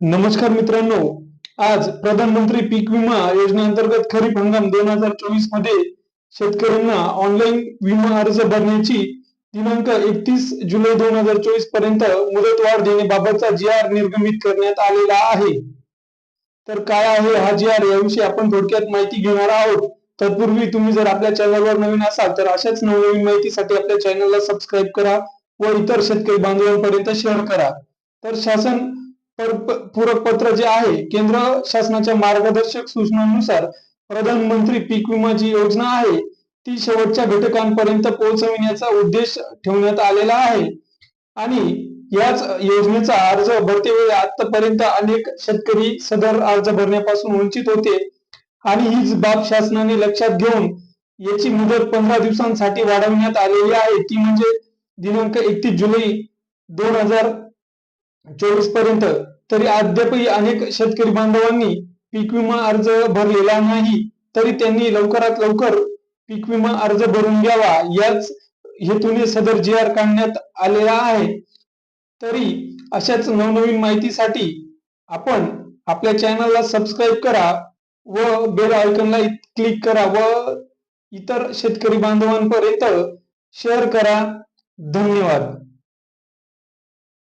नमस्कार मित्रांनो आज प्रधानमंत्री पीक विमा योजनेअंतर्गत खरीप हंगाम दोन हजार चोवीसमध्ये शेतकऱ्यांना ऑनलाईन विमा अर्ज भरण्याची दिनांक एकतीस जुलै दोन हजार चोवीसपर्यंत मुदतवाढ देण्याबाबतचा जी आर निर्गमित करण्यात आलेला आहे. तर काय आहे हा जी आर याविषयी आपण थोडक्यात माहिती घेणार आहोत. तत्पूर्वी तुम्ही जर आपल्या चॅनलवर नवीन असाल तर अशाच नवनवीन माहितीसाठी आपल्या चॅनलला सबस्क्राईब करा व इतर शेतकरी बांधवांपर्यंत शेअर करा. तर शासन पूरक पत्र जे आहे केंद्र शासनाच्या मार्गदर्शक सूचनांनुसार प्रधानमंत्री पीक विमा जी योजना आहे ती शेवटच्या घटकांपर्यंत पोहोचविण्याचा उद्देश ठेवण्यात आलेला आहे. आणि याच योजनेचा अर्ज भरते वेळी आतापर्यंत अनेक शेतकरी सदर अर्ज भरण्यापासून वंचित होते. आणि हीच बाब शासनाने लक्षात घेऊन याची मुदत पंधरा दिवसांसाठी वाढवण्यात आलेली आहे. ती म्हणजे दिनांक एकतीस जुलै दोन हजार चोवीसपर्यंत. तरी अद्यापही अनेक शेतकरी बांधवांनी पीक विमा अर्ज भरलेला नाही तरी त्यांनी लवकरात लवकर पीक विमा अर्ज भरून घ्यावा याच हेतूने सदर जी आर काढण्यात आलेला आहे. तरी अशाच नवनवीन माहितीसाठी आपण आपल्या चॅनलला सबस्क्राईब करा व बेल आयकनला क्लिक करा व इतर शेतकरी बांधवांपर्यंत शेअर करा. धन्यवाद.